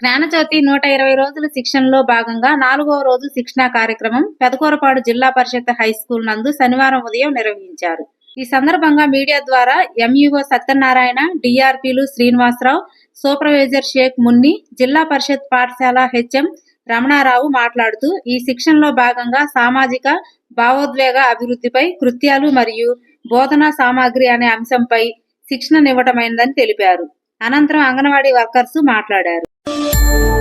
జ్ఞానజ్యోతి నూట ఇరవై రోజుల శిక్షణలో భాగంగా నాలుగవ రోజు శిక్షణా కార్యక్రమం పెదకూరపాడు జిల్లా పరిషత్ హై స్కూల్ నందు శనివారం ఉదయం నిర్వహించారు. ఈ సందర్భంగా మీడియా ద్వారా ఎంఈఓ సత్యనారాయణ డిఆర్పీలు శ్రీనివాసరావు సూపర్వైజర్ షేక్ మున్ని జిల్లా పరిషత్ పాఠశాల హెచ్ఎం రమణారావు మాట్లాడుతూ ఈ శిక్షణలో భాగంగా సామాజిక భావోద్వేగ అభివృద్ధిపై కృత్యాలు మరియు బోధనా సామాగ్రి అనే అంశంపై శిక్షణనివ్వటమైందని తెలిపారు. అనంతరం అంగన్వాడీ వర్కర్స్ మాట్లాడారు. గుడ్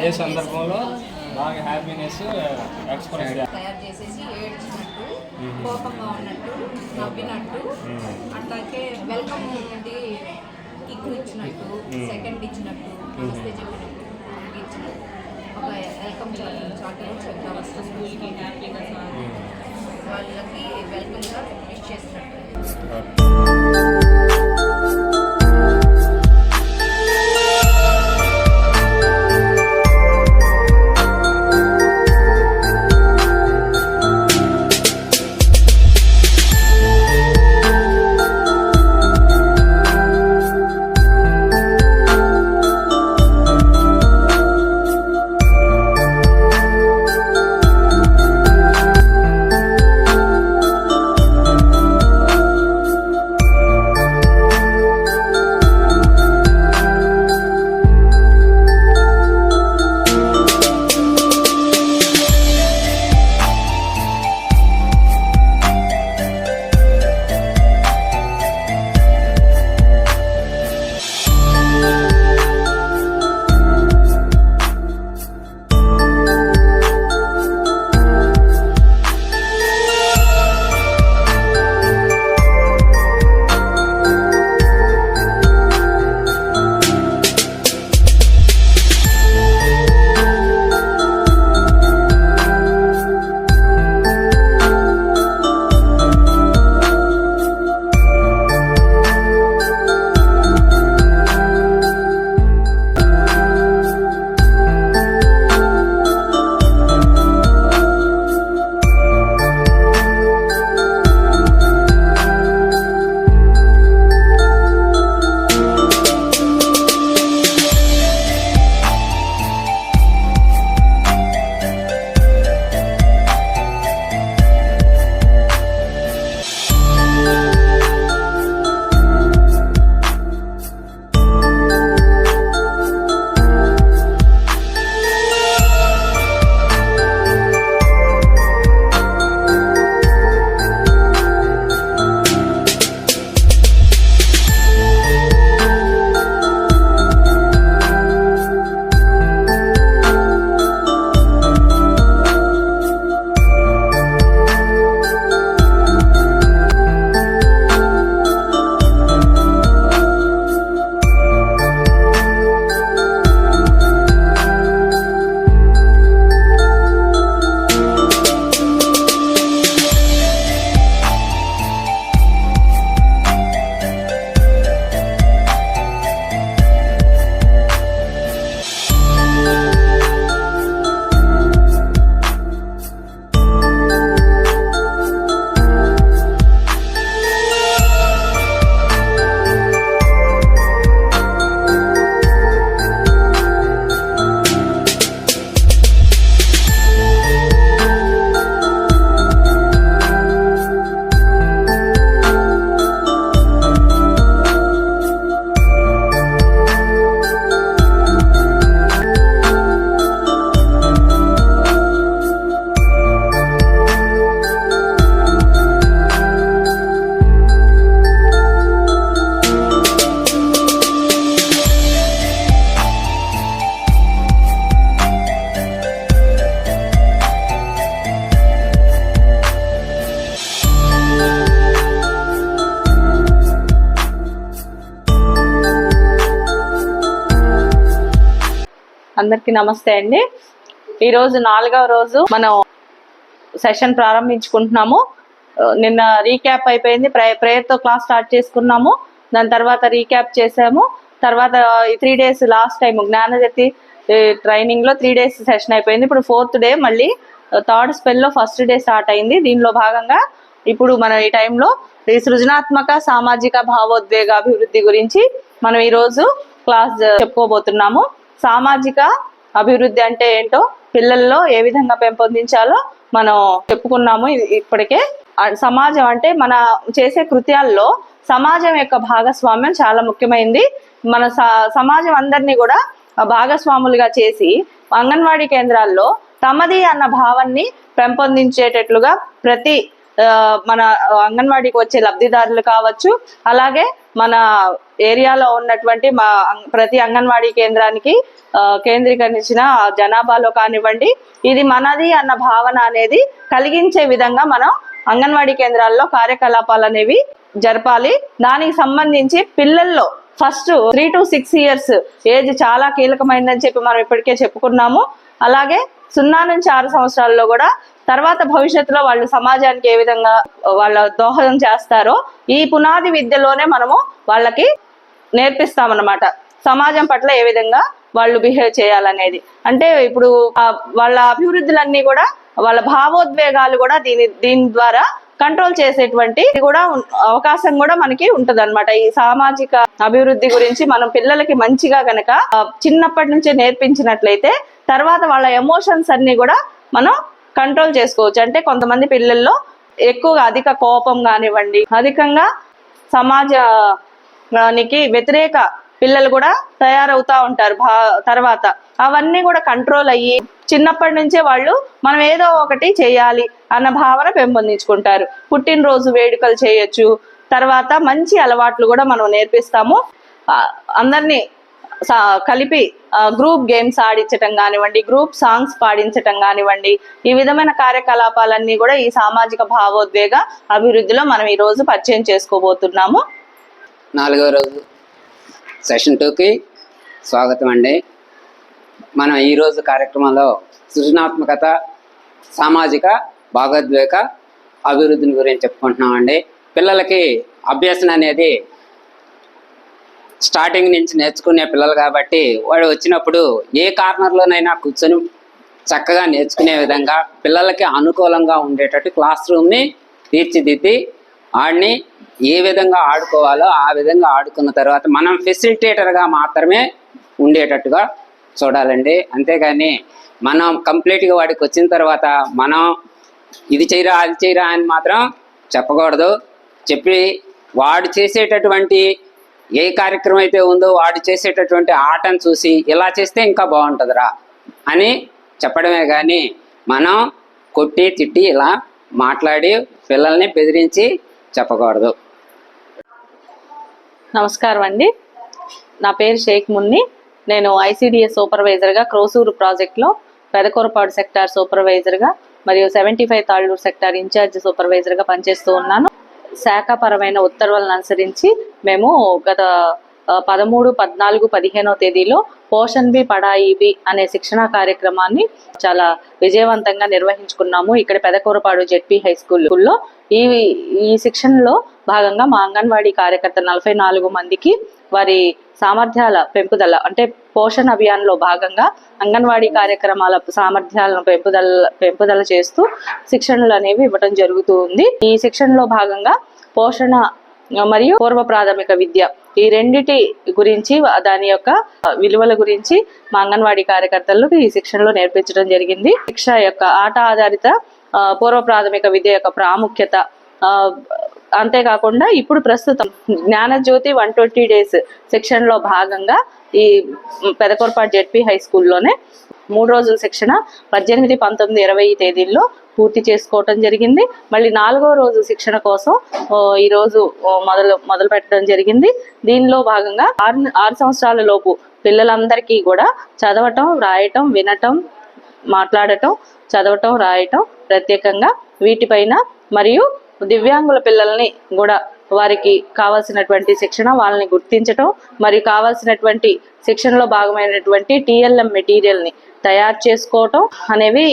ఏ సందర్భంలో బాగా హ్యాపీనెస్ ఎక్స్ప్రెస్ చేయాలి తయారు చేసేసి ఏడ్చినట్టు కోపంగా ఉన్నట్టు నవ్వినట్టు అట్లాగే వెల్కమ్ నుండి కిక్ ఇచ్చినట్టు సెకండ్ ఇచ్చినట్టు నమస్తే చెప్పినట్టు మనకి ఇచ్చినట్టు ఒక వెల్కమ్ చాక్లెట్ చెప్తా వస్తుంది వాళ్ళకి వెల్కమ్గా విష్ చేసినట్టు అందరికీ నమస్తే అండి. ఈరోజు నాలుగవ రోజు మనం సెషన్ ప్రారంభించుకుంటున్నాము. నిన్న రీక్యాప్ అయిపోయింది. ప్రేయర్తో క్లాస్ స్టార్ట్ చేసుకున్నాము. దాని తర్వాత రీక్యాప్ చేసాము. తర్వాత ఈ త్రీ డేస్ లాస్ట్ టైం జ్ఞానజతి ట్రైనింగ్లో త్రీ డేస్ సెషన్ అయిపోయింది. ఇప్పుడు ఫోర్త్ డే మళ్ళీ థర్డ్ స్పెల్లో ఫస్ట్ డే స్టార్ట్ అయింది. దీనిలో భాగంగా ఇప్పుడు మనం ఈ టైంలో ఈ సృజనాత్మక సామాజిక భావోద్వేగ అభివృద్ధి గురించి మనం ఈరోజు క్లాస్ చెప్పుకోబోతున్నాము. సామాజిక అభివృద్ధి అంటే ఏంటో పిల్లల్లో ఏ విధంగా పెంపొందించాలో మనం చెప్పుకున్నాము. ఇప్పటికే. సమాజం అంటే మన చేసే కృత్యాల్లో సమాజం యొక్క భాగస్వామ్యం చాలా ముఖ్యమైనది మన స- సమాజం అందరినీ కూడా భాగస్వాములుగా చేసి అంగన్వాడీ కేంద్రాల్లో తమది అన్న భావాన్ని పెంపొందించేటట్లుగా ప్రతి మన అంగన్వాడీకి వచ్చే లబ్ధిదారులు కావచ్చు అలాగే మన ఏరియాలో ఉన్నటువంటి మా ప్రతి అంగన్వాడీ కేంద్రానికి కేంద్రీకరించిన జనాభాలో కానివ్వండి ఇది మనది అన్న భావన అనేది కలిగించే విధంగా మనం అంగన్వాడీ కేంద్రాల్లో కార్యకలాపాలు అనేవి జరపాలి. దానికి సంబంధించి పిల్లల్లో first three to six years age చాలా కీలకమైందని చెప్పి మనం ఇప్పటికే చెప్పుకున్నాము. అలాగే సున్నా నుంచి ఆరు సంవత్సరాల్లో కూడా తర్వాత భవిష్యత్తులో వాళ్ళు సమాజానికి ఏ విధంగా వాళ్ళ దోహదం చేస్తారో ఈ పునాది విద్యలోనే మనము వాళ్ళకి నేర్పిస్తామన్నమాట. సమాజం పట్ల ఏ విధంగా వాళ్ళు బిహేవ్ చేయాలనేది. అంటే ఇప్పుడు వాళ్ళ అభివృద్ధులన్నీ కూడా వాళ్ళ భావోద్వేగాలు కూడా దీని దీని ద్వారా కంట్రోల్ చేసేటువంటి కూడా అవకాశం కూడా మనకి ఉంటది ఈ సామాజిక అభివృద్ధి గురించి మనం పిల్లలకి మంచిగా గనక చిన్నప్పటి నుంచే నేర్పించినట్లయితే తర్వాత వాళ్ళ ఎమోషన్స్ అన్ని కూడా మనం కంట్రోల్ చేసుకోవచ్చు. అంటే కొంతమంది పిల్లల్లో ఎక్కువగా అధిక కోపం కానివ్వండి అధికంగా సమాజానికి వ్యతిరేక పిల్లలు కూడా తయారవుతా ఉంటారు భా తర్వాత. అవన్నీ కూడా కంట్రోల్ అయ్యి చిన్నప్పటి నుంచే వాళ్ళు మనం ఏదో ఒకటి చేయాలి అన్న భావన పెంపొందించుకుంటారు. పుట్టినరోజు వేడుకలు చేయొచ్చు తర్వాత మంచి అలవాట్లు కూడా మనం నేర్పిస్తాము. అందరినీ కలిపి గ్రూప్ గేమ్స్ ఆడించటం కానివ్వండి గ్రూప్ సాంగ్స్ పాడించటం కానివ్వండి ఈ విధమైన కార్యకలాపాలన్నీ కూడా ఈ సామాజిక భావోద్వేగ అభివృద్ధిలో మనం ఈ రోజు పరిచయం చేసుకోబోతున్నాము. నాలుగో రోజు. సెషన్ టూకి స్వాగతం అండి. మనం ఈరోజు కార్యక్రమంలో సృజనాత్మకత సామాజిక భావోద్వేగ అభివృద్ధిని గురించి చెప్పుకుంటున్నామండి. పిల్లలకి అభ్యసన అనేది స్టార్టింగ్ నుంచి నేర్చుకునే పిల్లలు కాబట్టి వాడు వచ్చినప్పుడు ఏ కార్నర్లోనైనా కూర్చొని చక్కగా నేర్చుకునే విధంగా పిల్లలకి అనుకూలంగా ఉండేటట్టు క్లాస్ రూమ్ని తీర్చిదిద్ది ఆడిని ఏ విధంగా ఆడుకోవాలో ఆ విధంగా ఆడుకున్న తర్వాత మనం ఫెసిలిటేటర్గా మాత్రమే ఉండేటట్టుగా చూడాలండి. అంతేగాని మనం కంప్లీట్గా వాడికి వచ్చిన తర్వాత మనం ఇది చేయరా అది చేయరా అని మాత్రం చెప్పకూడదు. చెప్పి వాడు చేసేటటువంటి ఏ కార్యక్రమం అయితే ఉందో వాడు చేసేటటువంటి ఆటను చూసి ఇలా చేస్తే ఇంకా బాగుంటుందిరా అని చెప్పడమే కానీ మనం కొట్టి తిట్టి ఇలా మాట్లాడి పిల్లల్ని బెదిరించి చెప్పకూడదు. నమస్కారం అండి. నా పేరు షేక్ మున్ని. నేను ఐసిడిఎస్ సూపర్వైజర్గా క్రోసూరు ప్రాజెక్ట్లో పెదకూరపాడు సెక్టార్ సూపర్వైజర్గా మరియు seventy five Tallur sector incharge సూపర్వైజర్గా పనిచేస్తూ ఉన్నాను. శాఖాపరమైన ఉత్తర్వులను అనుసరించి మేము గత పదమూడు పద్నాలుగు పదిహేనో తేదీలో పోషన్ బి పడాయి బి అనే శిక్షణా కార్యక్రమాన్ని చాలా విజయవంతంగా నిర్వహించుకున్నాము. ఇక్కడ పెదకూరపాడు జెడ్పీ హై స్కూల్లో. ఈ ఈ శిక్షణలో భాగంగా మా అంగన్వాడీ కార్యకర్త నలభై నాలుగు మందికి వారి సామర్థ్యాల పెంపుదల అంటే పోషణ అభియాన్లో భాగంగా అంగన్వాడీ కార్యక్రమాల సామర్థ్యాలను పెంపుదల పెంపుదల చేస్తూ శిక్షణలు అనేవి ఇవ్వడం జరుగుతూ ఉంది. ఈ శిక్షణలో భాగంగా పోషణ మరియు పూర్వ ప్రాథమిక విద్య ఈ రెండిటి గురించి దాని యొక్క విలువల గురించి మా అంగన్వాడీ కార్యకర్తలకు ఈ శిక్షణలో నేర్పించడం జరిగింది. శిక్ష యొక్క ఆట ఆధారిత పూర్వ ప్రాథమిక విద్య యొక్క ప్రాముఖ్యత ఆ, అంతేకాకుండా ఇప్పుడు ప్రస్తుతం జ్ఞానజ్యోతి వన్ ట్వంటీ డేస్ శిక్షణలో భాగంగా ఈ పెదకొరపాటు జెడ్పీ హై స్కూల్లోనే మూడు రోజుల శిక్షణ పద్దెనిమిది పంతొమ్మిది ఇరవై తేదీల్లో పూర్తి చేసుకోవటం జరిగింది. మళ్ళీ నాలుగో రోజు శిక్షణ కోసం ఈరోజు మొదలు మొదలు పెట్టడం జరిగింది. దీనిలో భాగంగా ఆరు ఆరు సంవత్సరాల లోపు పిల్లలందరికీ కూడా చదవటం రాయటం వినటం మాట్లాడటం చదవటం రాయటం ప్రత్యేకంగా వీటిపైన మరియు దివ్యాంగుల పిల్లల్ని కూడా వారికి కావాల్సినటువంటి శిక్షణ వాళ్ళని గుర్తించటం మరియు కావాల్సినటువంటి శిక్షణలో భాగమైనటువంటి టిఎల్ఎం మెటీరియల్ని తయారు చేసుకోవటం అనేవి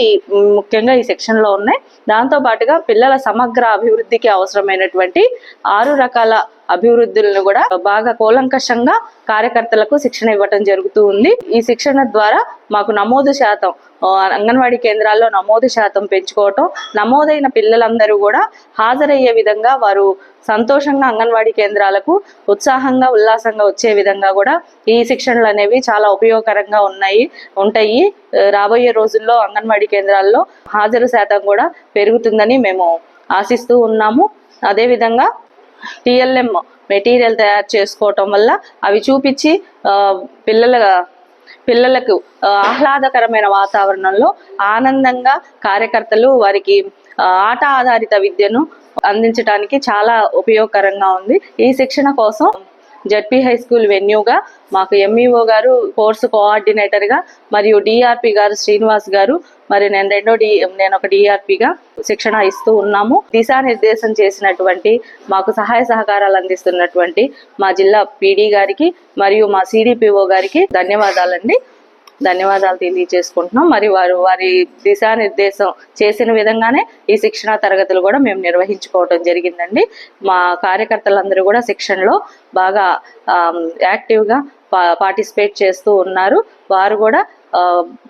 ముఖ్యంగా ఈ సెక్షన్లో ఉన్నాయి. దాంతో పాటుగా పిల్లల సమగ్ర అభివృద్ధికి అవసరమైనటువంటి ఆరు రకాల అభివృద్ధులను కూడా బాగా కూలంకషంగా కార్యకర్తలకు శిక్షణ ఇవ్వటం జరుగుతూ ఉంది. ఈ శిక్షణ ద్వారా మాకు నమోదు శాతం అంగన్వాడీ కేంద్రాల్లో నమోదు శాతం పెంచుకోవటం నమోదైన పిల్లలందరూ కూడా హాజరయ్యే విధంగా వారు సంతోషంగా అంగన్వాడీ కేంద్రాలకు ఉత్సాహంగా ఉల్లాసంగా వచ్చే విధంగా కూడా ఈ శిక్షణలు అనేవి చాలా ఉపయోగకరంగా ఉన్నాయి ఉంటాయి. రాబోయే రోజుల్లో అంగన్వాడీ కేంద్రాల్లో హాజరు శాతం కూడా పెరుగుతుందని మేము ఆశిస్తూ ఉన్నాము. అదేవిధంగా టిఎల్ఎం మెటీరియల్ తయారు చేసుకోవటం వల్ల అవి చూపించి పిల్లల పిల్లలకు ఆహ్లాదకరమైన వాతావరణంలో ఆనందంగా కార్యకర్తలు వారికి ఆట ఆధారిత విద్యను అందించడానికి చాలా ఉపయోగకరంగా ఉంది. ఈ శిక్షణ కోసం జడ్పీ హై స్కూల్ వెన్యూగా మాకు ఎంఈఓ గారు కోర్సు కోఆర్డినేటర్గా మరియు డిఆర్పి గారు శ్రీనివాస్ గారు మరి నేను రెండో డి నేను ఒక డిఆర్పిగా శిక్షణ ఇస్తూ ఉన్నాము. దిశానిర్దేశం చేసినటువంటి మాకు సహాయ సహకారాలు అందిస్తున్నటువంటి మా జిల్లా పీడీ గారికి మరియు మా సిడిపిఓ గారికి ధన్యవాదాలండి. ధన్యవాదాలు తెలియజేసుకుంటున్నాం. మరి వారు వారి దిశానిర్దేశం చేసిన విధంగానే ఈ శిక్షణ తరగతులు కూడా మేము నిర్వహించుకోవడం జరిగిందండి. మా కార్యకర్తలందరూ కూడా శిక్షణలో బాగా యాక్టివ్గా పా పార్టిసిపేట్ చేస్తూ ఉన్నారు. వారు కూడా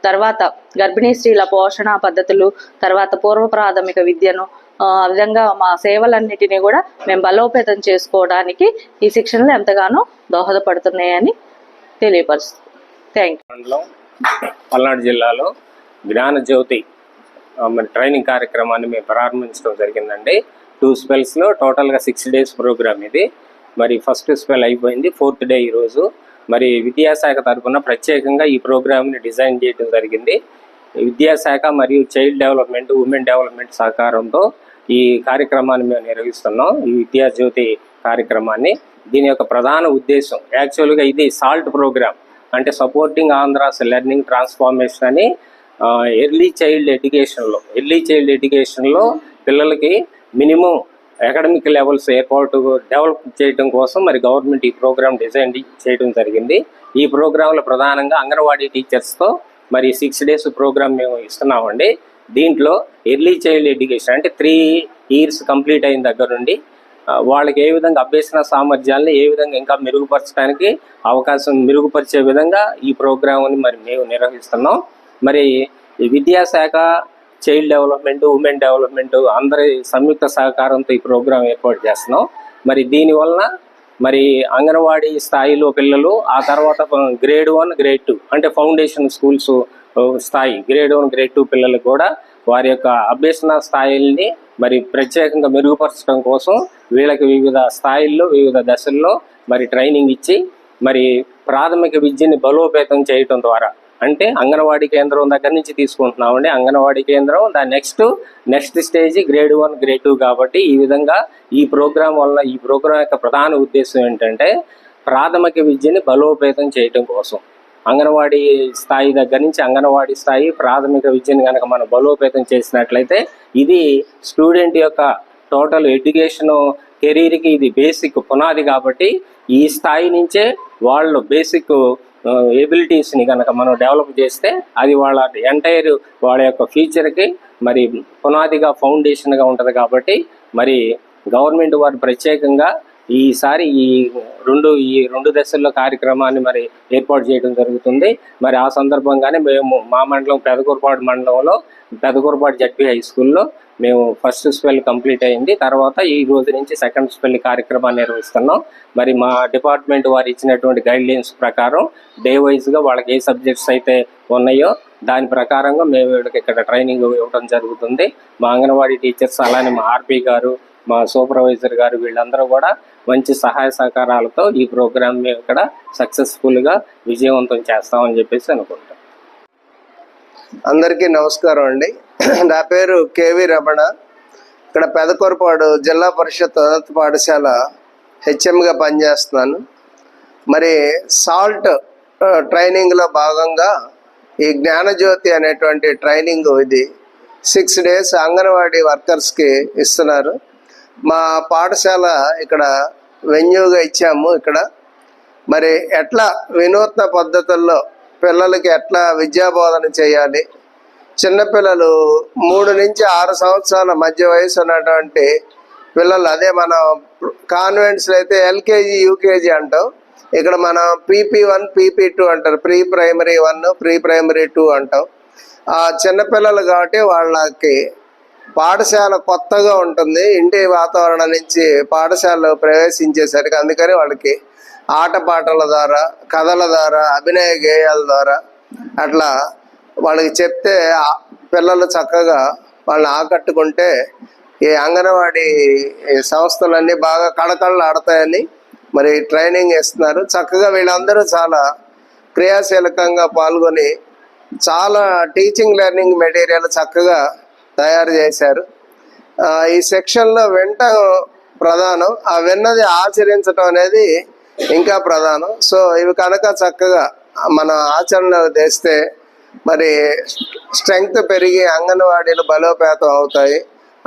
తర్వాత గర్భిణీ స్త్రీల పోషణ పద్ధతులు తర్వాత పూర్వ ప్రాథమిక విద్యను ఆ ఆ విధంగా మా సేవలన్నిటినీ కూడా మేము బలోపేతం చేసుకోవడానికి ఈ శిక్షణలు ఎంతగానో దోహదపడుతున్నాయని తెలియపరుస్తుంది థ్యాంక్ మండలం పల్నాడు జిల్లాలో జ్ఞాన జ్యోతి మరి ట్రైనింగ్ కార్యక్రమాన్ని మేము ప్రారంభించడం జరిగిందండి. టూ స్పెల్స్లో టోటల్గా సిక్స్ డేస్ ప్రోగ్రామ్ ఇది. మరి ఫస్ట్ స్పెల్ అయిపోయింది ఫోర్త్ డే ఈరోజు. మరి విద్యాశాఖ తరఫున ప్రత్యేకంగా ఈ ప్రోగ్రామ్ని డిజైన్ చేయడం జరిగింది. విద్యాశాఖ మరియు చైల్డ్ డెవలప్మెంట్ ఉమెన్ డెవలప్మెంట్ సహకారంతో ఈ కార్యక్రమాన్ని మేము నిర్వహిస్తున్నాం ఈ విద్యా జ్యోతి కార్యక్రమాన్ని. దీని యొక్క ప్రధాన ఉద్దేశం యాక్చువల్గా ఇది సాల్ట్ ప్రోగ్రామ్ అంటే సపోర్టింగ్ ఆంధ్రాస్ లెర్నింగ్ ట్రాన్స్ఫార్మేషన్ అని ఎర్లీ చైల్డ్ ఎడ్యుకేషన్లో ఎర్లీ చైల్డ్ ఎడ్యుకేషన్లో పిల్లలకి మినిమం అకాడమిక్ లెవెల్స్ ఏర్పాటు డెవలప్ చేయడం కోసం మరి గవర్నమెంట్ ఈ ప్రోగ్రామ్ డిజైన్ చేయడం జరిగింది. ఈ ప్రోగ్రాంలో ప్రధానంగా అంగన్వాడీ టీచర్స్తో మరి సిక్స్ డేస్ ప్రోగ్రామ్ మేము ఇస్తున్నామండి. దీంట్లో ఎర్లీ చైల్డ్ ఎడ్యుకేషన్ అంటే త్రీ ఇయర్స్ కంప్లీట్ అయిన దగ్గర నుండి వాళ్ళకి ఏ విధంగా అభ్యసన సామర్థ్యాలను ఏ విధంగా ఇంకా మెరుగుపరచడానికి అవకాశం మెరుగుపరిచే విధంగా ఈ ప్రోగ్రామ్ని మరి మేము నిర్వహిస్తున్నాం. మరి ఈ విద్యాశాఖ చైల్డ్ డెవలప్మెంట్ ఉమెన్ డెవలప్మెంట్ అందరి సంయుక్త సహకారంతో ఈ ప్రోగ్రాం ఏర్పాటు చేస్తున్నాం. మరి దీనివలన మరి అంగన్వాడీ స్థాయిలో పిల్లలు ఆ తర్వాత గ్రేడ్ వన్ గ్రేడ్ టూ అంటే ఫౌండేషన్ స్కూల్స్ స్థాయి గ్రేడ్ వన్ గ్రేడ్ టూ పిల్లలకు కూడా వారి యొక్క అభ్యసన స్థాయిల్ని మరి ప్రత్యేకంగా మెరుగుపరచడం కోసం వీళ్ళకి వివిధ స్థాయిల్లో వివిధ దశల్లో మరి ట్రైనింగ్ ఇచ్చి మరి ప్రాథమిక విద్యని బలోపేతం చేయటం ద్వారా. అంటే అంగన్వాడీ కేంద్రం దగ్గర నుంచి తీసుకుంటున్నామండి. అంగన్వాడీ కేంద్రం దాని next next stage grade one grade two కాబట్టి ఈ విధంగా ఈ ప్రోగ్రాం వల్ల ఈ ప్రోగ్రాం యొక్క ప్రధాన ఉద్దేశం ఏంటంటే ప్రాథమిక విద్యని బలోపేతం చేయటం కోసం. అంగన్వాడీ స్థాయి దగ్గర నుంచి అంగన్వాడీ స్థాయి ప్రాథమిక విద్యను కనుక మనం బలోపేతం చేసినట్లయితే ఇది స్టూడెంట్ యొక్క టోటల్ ఎడ్యుకేషన్ కెరీర్కి ఇది బేసిక్ పునాది కాబట్టి ఈ స్థాయి నుంచే వాళ్ళు బేసిక్ ఎబిలిటీస్ని కనుక మనం డెవలప్ చేస్తే అది వాళ్ళ ఎంటైర్ వాళ్ళ యొక్క ఫ్యూచర్కి మరి పునాదిగా ఫౌండేషన్గా ఉంటుంది కాబట్టి మరి గవర్నమెంట్ వారు ప్రత్యేకంగా ఈసారి ఈ రెండు ఈ రెండు దశల్లో కార్యక్రమాన్ని మరి ఏర్పాటు చేయడం జరుగుతుంది. మరి ఆ సందర్భంగానే మేము మా మండలం పెదకూరపాడు మండలంలో పెదకూరపాడు జడ్పీ హై స్కూల్లో మేము ఫస్ట్ స్పెల్ కంప్లీట్ అయింది. తర్వాత ఈ రోజు నుంచి సెకండ్ స్పెల్ కార్యక్రమాన్ని నిర్వహిస్తున్నాం. మరి మా డిపార్ట్మెంట్ వారు ఇచ్చినటువంటి గైడ్ లైన్స్ ప్రకారం డే వైజ్గా వాళ్ళకి ఏ సబ్జెక్ట్స్ అయితే ఉన్నాయో దాని ప్రకారంగా మేము ఇక్కడ ట్రైనింగ్ ఇవ్వడం జరుగుతుంది. మా అంగన్వాడీ టీచర్స్ అలానే మా ఆర్పీ గారు మా సూపర్వైజర్ గారు వీళ్ళందరూ కూడా మంచి సహాయ సహకారాలతో ఈ ప్రోగ్రామ్ మేము ఇక్కడ సక్సెస్ఫుల్గా విజయవంతం చేస్తామని చెప్పేసి అనుకుంటాం అందరికీ నమస్కారం అండి. నా పేరు కేవి రమణ. ఇక్కడ పెదకొరపాడు జిల్లా పరిషత్ ఉన్నత పాఠశాల హెచ్ఎంగా పనిచేస్తున్నాను. మరి సాల్ట్ ట్రైనింగ్లో భాగంగా ఈ జ్ఞానజ్యోతి అనేటువంటి ట్రైనింగ్ ఇది సిక్స్ డేస్ అంగన్వాడీ వర్కర్స్కి ఇస్తున్నారు. మా పాఠశాల ఇక్కడ వెన్యూగా ఇచ్చాము ఇక్కడ. మరి ఎట్లా వినూత్న పద్ధతుల్లో పిల్లలకి ఎట్లా విద్యాబోధన చేయాలి? చిన్నపిల్లలు మూడు నుంచి ఆరు సంవత్సరాల మధ్య వయసు ఉన్నటువంటి పిల్లలు అదే మన కాన్వెంట్స్లో అయితే ఎల్కేజీ యూకేజీ అంటాం. ఇక్కడ మనం పీపీ వన్ పీపీ టూ అంటారు. Pre primary one pre primary two అంటాం. ఆ చిన్నపిల్లలు కాబట్టి వాళ్ళకి పాఠశాల కొత్తగా ఉంటుంది. ఇంటి వాతావరణం నుంచి పాఠశాలలో ప్రవేశించేసరికి అందుకని వాళ్ళకి ఆటపాటల ద్వారా కథల ద్వారా అభినయ గేయాల ద్వారా అట్లా వాళ్ళకి చెప్తే పిల్లలు చక్కగా వాళ్ళని ఆకట్టుకుంటే ఈ అంగన్వాడీ సంస్థలన్నీ బాగా కళకళలు ఆడతాయని మరి ట్రైనింగ్ ఇస్తున్నారు. చక్కగా వీళ్ళందరూ చాలా క్రియాశీలకంగా పాల్గొని చాలా టీచింగ్ లెర్నింగ్ మెటీరియల్ చక్కగా తయారు చేశారు. ఈ సెక్షన్లో వెంట ప్రధానం ఆ విన్నది ఆచరించడం అనేది ఇంకా ప్రధానం. సో ఇవి కనుక చక్కగా మన ఆచరణలో తెస్తే మరి స్ట్రెంగ్త్ పెరిగి అంగన్వాడీలు బలోపేతం అవుతాయి.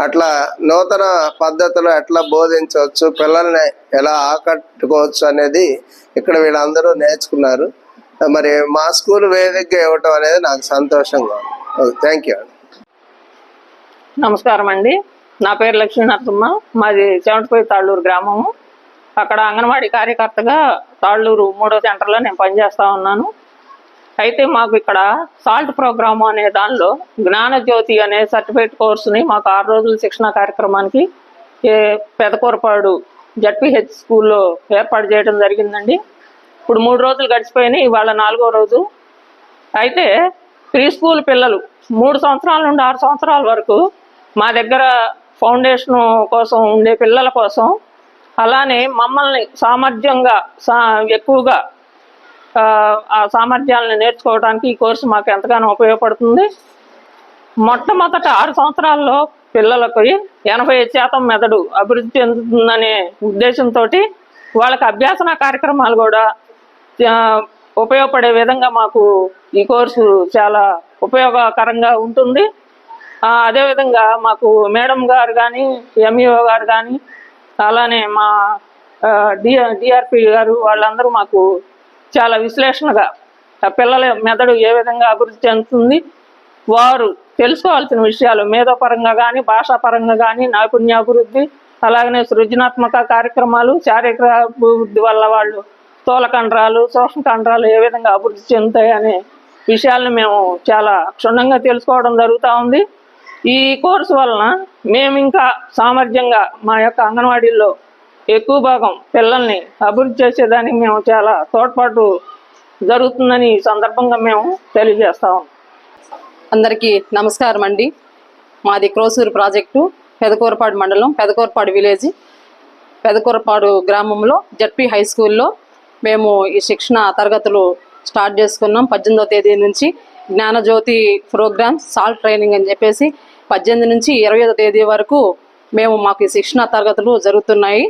అట్లా నూతన పద్ధతులు ఎట్లా బోధించవచ్చు పిల్లల్ని ఎలా ఆకట్టుకోవచ్చు అనేది ఇక్కడ వీళ్ళందరూ నేర్చుకున్నారు. మరి మా స్కూల్ వేదికగా ఇవ్వటం అనేది నాకు సంతోషంగా ఉంది. థ్యాంక్ యూ నమస్కారం అండి నా పేరు లక్ష్మీ నరసింహ. మాది చెమటపై తాళ్ళూరు గ్రామము. అక్కడ అంగన్వాడీ కార్యకర్తగా తాళ్ళూరు మూడో సెంటర్లో నేను పనిచేస్తూ ఉన్నాను. అయితే మాకు ఇక్కడ సాల్ట్ ప్రోగ్రాము అనే దానిలో జ్ఞానజ్యోతి అనే సర్టిఫికేట్ కోర్సుని మాకు ఆరు రోజుల శిక్షణ కార్యక్రమానికి ఏ పెదకూరపాడు జడ్పిహెచ్ స్కూల్లో ఏర్పాటు చేయడం జరిగిందండి. ఇప్పుడు మూడు రోజులు గడిచిపోయినాయి. ఇవాళ నాలుగో రోజు. అయితే ప్రీ స్కూల్ పిల్లలు మూడు సంవత్సరాల నుండి ఆరు సంవత్సరాల వరకు మా దగ్గర ఫౌండేషన్ కోసం ఉండే పిల్లల కోసం అలానే మమ్మల్ని సామర్థ్యంగా సా ఎక్కువగా ఆ, సామర్థ్యాలను నేర్చుకోవడానికి ఈ కోర్సు మాకు ఎంతగానో ఉపయోగపడుతుంది. మొట్టమొదట ఆరు సంవత్సరాల్లో పిల్లలకు ఎనభై శాతం మెదడు అభివృద్ధి చెందుతుందనే ఉద్దేశంతో వాళ్ళకి అభ్యాసన కార్యక్రమాలు కూడా ఉపయోగపడే విధంగా మాకు ఈ కోర్సు చాలా ఉపయోగకరంగా ఉంటుంది. అదేవిధంగా మాకు మేడం గారు కానీ ఎంఈఓ గారు కానీ అలానే మా డిఆర్పి గారు వాళ్ళందరూ మాకు చాలా విశ్లేషణగా పిల్లల మెదడు ఏ విధంగా అభివృద్ధి చెందుతుంది వారు తెలుసుకోవాల్సిన విషయాలు మేధోపరంగా కానీ భాషాపరంగా కానీ నైపుణ్యాభివృద్ధి అలాగనే సృజనాత్మక కార్యక్రమాలు శారీరక అభివృద్ధి వల్ల వాళ్ళు తోల కండరాలు సూక్ష్మ కండరాలు ఏ విధంగా అభివృద్ధి చెందుతాయి అనే విషయాలను మేము చాలా క్షుణ్ణంగా తెలుసుకోవడం జరుగుతూ ఉంది. ఈ కోర్సు వలన మేము ఇంకా సామర్థ్యంగా మా యొక్క అంగన్వాడీల్లో ఎక్కువ భాగం పిల్లల్ని అభివృద్ధి చేసేదానికి మేము చాలా తోడ్పాటు జరుగుతుందని ఈ సందర్భంగా మేము తెలియజేస్తాం అందరికీ నమస్కారం అండి. మాది క్రోసూరు ప్రాజెక్టు పెదకూరపాడు మండలం పెదకూరపాడు విలేజ్ పెదకూరపాడు గ్రామంలో జడ్పీ హై స్కూల్లో మేము ఈ శిక్షణ తరగతులు స్టార్ట్ చేసుకున్నాం. పద్దెనిమిదో తేదీ నుంచి జ్ఞానజ్యోతి ప్రోగ్రామ్ సాల్ట్ ట్రైనింగ్ అని చెప్పేసి పద్దెనిమిది నుంచి ఇరవై తేదీ వరకు మేము మాకు శిక్షణ తరగతులు జరుగుతున్నాయి.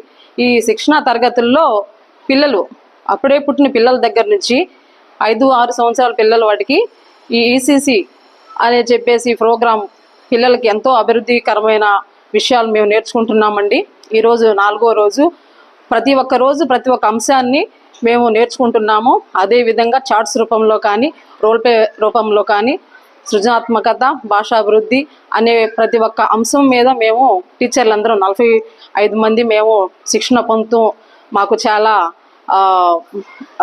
ఈ శిక్షణ తరగతుల్లో పిల్లలు అప్పుడే పుట్టిన పిల్లల దగ్గర నుంచి ఐదు ఆరు సంవత్సరాల పిల్లల వాటికి ఈ ఈసీసీ అని చెప్పేసి ప్రోగ్రాం పిల్లలకి ఎంతో అభివృద్ధికరమైన విషయాలు మేము నేర్చుకుంటున్నామండి. ఈరోజు నాలుగో రోజు. ప్రతి ఒక్క రోజు ప్రతి ఒక్క అంశాన్ని మేము నేర్చుకుంటున్నాము. అదేవిధంగా చార్ట్స్ రూపంలో కానీ రోల్ పే రూపంలో కానీ సృజనాత్మకత భాషాభివృద్ధి అనే ప్రతి ఒక్క అంశం మీద మేము టీచర్లందరూ నలభై ఐదు మంది మేము శిక్షణ పొందుతూ మాకు చాలా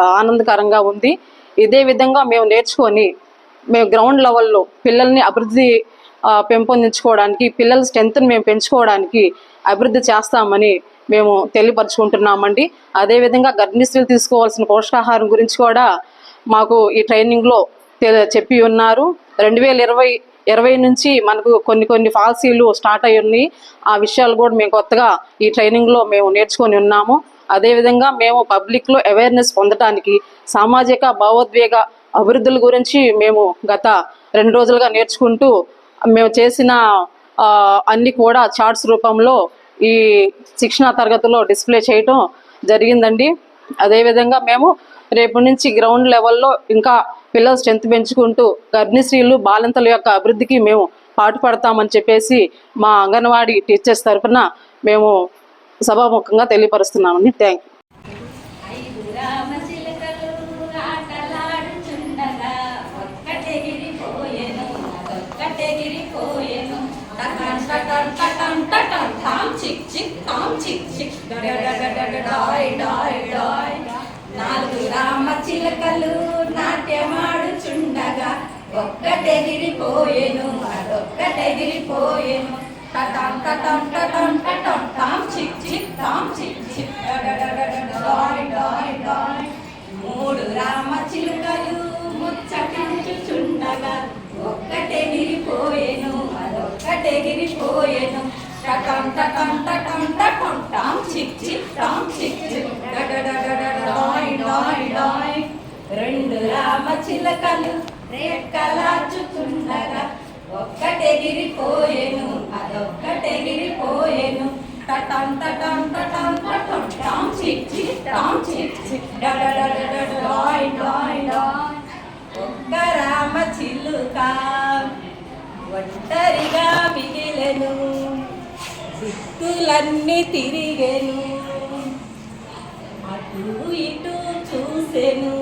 ఆనందకరంగా ఉంది. ఇదే విధంగా మేము నేర్చుకొని మేము గ్రౌండ్ లెవెల్లో పిల్లల్ని అభివృద్ధి పెంపొందించుకోవడానికి పిల్లల స్ట్రెంత్ని మేము పెంచుకోవడానికి అభివృద్ధి చేస్తామని మేము తెలియపరచుకుంటున్నామండి. అదేవిధంగా గర్భిణీస్త్రీలు తీసుకోవాల్సిన పోషకాహారం గురించి కూడా మాకు ఈ ట్రైనింగ్లో తె- చెప్పి ఉన్నారు. రెండు వేల ఇరవై ఇరవై నుంచి మనకు కొన్ని కొన్ని పాలసీలు స్టార్ట్ అయి ఉన్నాయి. ఆ విషయాలు కూడా మేము కొత్తగా ఈ ట్రైనింగ్లో మేము నేర్చుకొని ఉన్నాము. అదేవిధంగా మేము పబ్లిక్లో అవేర్నెస్ పొందడానికి సామాజిక భావోద్వేగ అభివృద్ధుల గురించి మేము గత రెండు రోజులుగా నేర్చుకుంటూ మేము చేసిన అన్ని కూడా చార్ట్స్ రూపంలో ఈ శిక్షణ తరగతిలో డిస్ప్లే చేయటం జరిగిందండి. అదేవిధంగా మేము రేపు నుంచి గ్రౌండ్ లెవెల్లో ఇంకా పిల్లల స్ట్రెంత్ పెంచుకుంటూ గర్భిణీ స్త్రీలు బాలింతల యొక్క అభివృద్ధికి మేము పాటుపడతామని చెప్పేసి మా అంగన్వాడీ టీచర్స్ తరఫున మేము సభాముఖంగా తెలియపరుస్తున్నామండి థ్యాంక్ యూ చిక్ చిక్ చిక్ చిక్ డాయ్ డాయ్ డాయ్ నాలుగు రామచిలకలు నాట్యమాడుచుండగా. ఒక్కటెగిరిపోయేను అదొక్కటెగిరిపోయెను టటం టటం టటం టటం టాం చిక్ చిక్ టాం చిక్ చిక్. డాయ్ డాయ్ డాయ్ మూడు రామ చిలుకలు ముచ్చటించుచుండగా. ఒక్కటెగిరిపోయేను అదొక్కటెగిరిపోయెను టటం టటం టటం టటం టాం చిక్ చిక్ టాం చిక్ చిక్. డడడడడడాయ్ డాయ్ డాయ్ రెండు రామ చిలకలు రేక్కలాచుచుండగా ఒక్కటెగిరిపోయెను అదొక్కటెగిరిపోయెను. టటం టటం టటం టటం టాం చిక్ చిక్ టాం చిక్ చిక్. డడడడడడాయ్ డాయ్ డాయ్. ఒక్క రామ చిలుక ఒంటరిగా మిగిలెను. చుట్టులన్నీ తిరిగేను. అటు ఇటు చూసెను.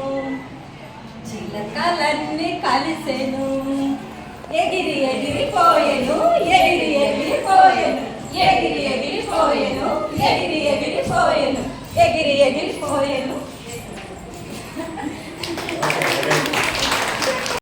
చిలకలన్నీ కలిసెను. ఎగిరి ఎగిరిపోయెను ఎగిరి ఎగిరిపోయెను ఎగిరి ఎగిరిపోయెను ఎగిరి ఎగిరిపోయెను ఎగిరి ఎగిరిపోయెను